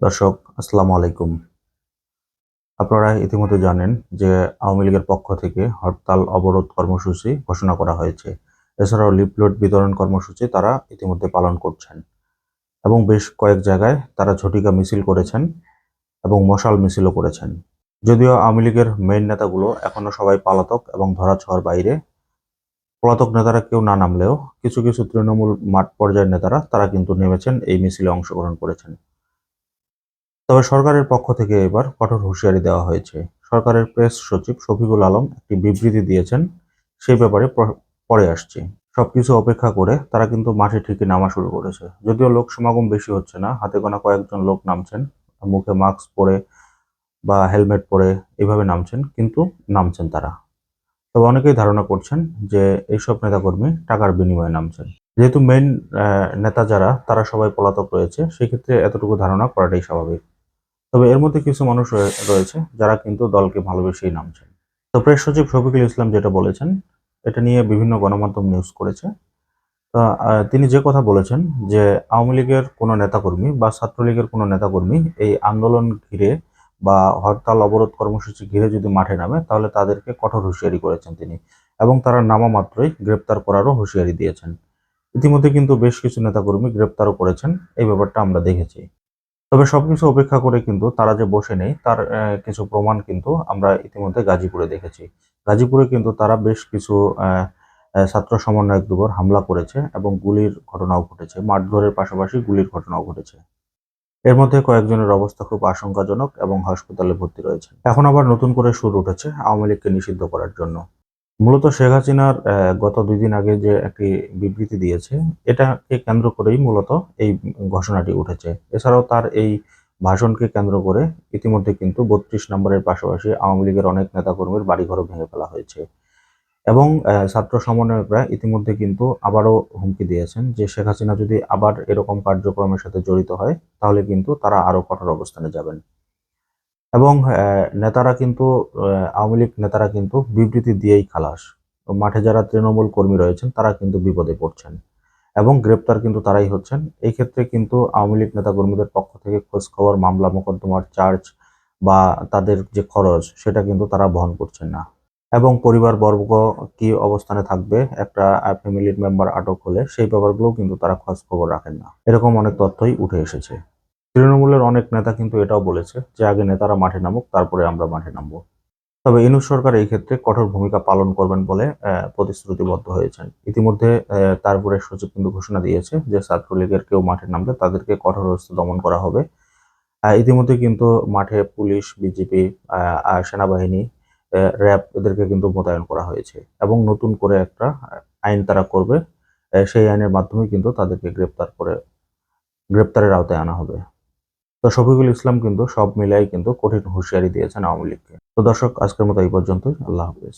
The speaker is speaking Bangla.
দর্শক, আসসালামু আলাইকুম। আপনারা ইতিমধ্যে জানেন যে আওয়ামী লীগের পক্ষ থেকে হরতাল অবরোধ কর্মসূচি ঘোষণা করা হয়েছে। এছাড়াও লিফলেট বিতরণ কর্মসূচি তারা ইতিমধ্যে পালন করছেন এবং বেশ কয়েক জায়গায় তারা ঝটিকা মিছিল করেছেন এবং মশাল মিছিলও করেছেন। যদিও আওয়ামী লীগের মেইন নেতাগুলো এখনও সবাই পলাতক এবং ধরা ধরাছোঁয়ার বাইরে, পলাতক নেতারা কেউ না নামলেও কিছু কিছু তৃণমূল মাঠ পর্যায়ের নেতারা তারা কিন্তু নেমেছেন, এই মিছিলে অংশগ্রহণ করেছেন। তবে সরকারের পক্ষ থেকে এবার কঠোর হুঁশিয়ারি দেওয়া হয়েছে। সরকারের প্রেস সচিব শফিকুল আলম একটি বিবৃতি দিয়েছেন সেই ব্যাপারে পরে আসছে। সবকিছু অপেক্ষা করে তারা কিন্তু মাঠে ঠিকই নামা শুরু করেছে। যদিও লোক সমাগম বেশি হচ্ছে না, হাতে গোনা কয়েকজন লোক নামছেন, মুখে মাস্ক পরে বা হেলমেট পরে এভাবে নামছেন, কিন্তু নামছেন তারা। তবে অনেকেই ধারণা করছেন যে এইসব নেতাকর্মী টাকার বিনিময়ে নামছেন। যেহেতু মেইন নেতা যারা, তারা সবাই পলাতক রয়েছে, সেক্ষেত্রে এতটুকু ধারণা করাটাই স্বাভাবিক। তবে এর মধ্যে কিছু মানুষ রয়ে- রয়েছে যারা কিন্তু দলকে ভালোবেসেই নামছেন। তো প্রেস সচিব শফিকুল ইসলাম যেটা বলেছেন, এটা নিয়ে বিভিন্ন গণমাধ্যম নিউজ করেছে। তিনি যে কথা বলেছেন যে আওয়ামী লীগের কোনো নেতাকর্মী বা ছাত্রলীগের কোনো নেতাকর্মী এই আন্দোলন ঘিরে বা হরতাল অবরোধ কর্মসূচি ঘিরে যদি মাঠে নামে, তাহলে তাদেরকে কঠোর হুঁশিয়ারি করেছেন তিনি এবং তারা নামা মাত্রই গ্রেপ্তার করারও হুঁশিয়ারি দিয়েছেন। ইতিমধ্যে কিন্তু বেশ কিছু নেতাকর্মী গ্রেপ্তারও করেছেন, এই ব্যাপারটা আমরা দেখেছি। তবে সবকিছু অপেক্ষা করে কিন্তু তারা যে বসে নেই, তার কিছু প্রমাণ কিন্তু আমরা ইতিমধ্যে গাজীপুরে দেখেছি। গাজীপুরে কিন্তু তারা বেশ কিছু ছাত্র সমন্বয়ক দুবার হামলা করেছে এবং গুলির ঘটনাও ঘটেছে। মারধরের পাশাপাশি গুলির ঘটনাও ঘটেছে। এর মধ্যে কয়েকজনের অবস্থা খুব আশঙ্কাজনক এবং হাসপাতালে ভর্তি রয়েছে। এখন আবার নতুন করে সুর উঠেছে আওয়ামী লীগকে নিষিদ্ধ করার জন্য। মূলত শেখ হাসিনার গত দুই দিন আগে যে একটি বিবৃতি দিয়েছে, এটাকে কেন্দ্র করেই মূলত এই ঘোষণাটি উঠেছে। এছাড়াও তার এই ভাষণকে কেন্দ্র করে ইতিমধ্যে কিন্তু বত্রিশ নম্বরের পাশাপাশি আওয়ামী লীগের অনেক নেতাকর্মীর বাড়িঘরও ভেঙে ফেলা হয়েছে। এবং ছাত্র সমন্বয়করা ইতিমধ্যে কিন্তু আবারও হুমকি দিয়েছেন যে শেখ হাসিনা যদি আবার এরকম কার্যক্রমের সাথে জড়িত হয়, তাহলে কিন্তু তারা আরও কঠোর অবস্থানে যাবেন। এবং নেতারা কিন্তু আওয়ামী লীগ নেতারা কিন্তু বিবৃতি দিয়েই খালাস। মাঠে যারা তৃণমূল কর্মী রয়েছেন, তারা কিন্তু বিপদে পড়ছেন এবং গ্রেপ্তার কিন্তু তারাই হচ্ছেন। এই ক্ষেত্রে কিন্তু আওয়ামী লীগ নেতা কর্মীদের পক্ষ থেকে খোঁজখবর, মামলা, মোকদ্দমার চার্জ বা তাদের যে খরচ, সেটা কিন্তু তারা বহন করছেন না। এবং পরিবার বর্গ কি অবস্থানে থাকবে, একটা ফ্যামিলির মেম্বার আটক হলে সেই ব্যাপারগুলো কিন্তু তারা খোঁজখবর রাখেন না। এরকম অনেক তথ্যই উঠে এসেছে। তৃণমূলের অনেক নেতা কিন্তু এটাও বলেছে যে, আগে নেতারা মাঠে নামুক, তারপরে আমরা মাঠে নামবো। তবে ইনুস সরকার এই ক্ষেত্রে কঠোর ভূমিকা পালন করবেন বলে প্রতিশ্রুতিবদ্ধ হয়েছেন। ইতিমধ্যে তারপরে সচিব কিন্তু ঘোষণা দিয়েছে যে, ছাত্রলীগের কেউ মাঠে নামলে তাদেরকে কঠোর হস্তে দমন করা হবে। ইতিমধ্যে কিন্তু মাঠে পুলিশ, বিজেপি সেনাবাহিনী র্যাব এদেরকে কিন্তু মোতায়েন করা হয়েছে এবং নতুন করে একটা আইন তারা করবে সেই আইনের মাধ্যমে কিন্তু তাদেরকে গ্রেপ্তার করে, গ্রেপ্তারের আওতায় আনা হবে। তো শফিকুল ইসলাম কিন্তু সব মিলাই কিন্তু কঠিন হুঁশিয়ারি দিয়েছেন আওয়ামী লীগকে। তো দর্শক, আজকের মতো এই পর্যন্তই। আল্লাহ হাফিজ।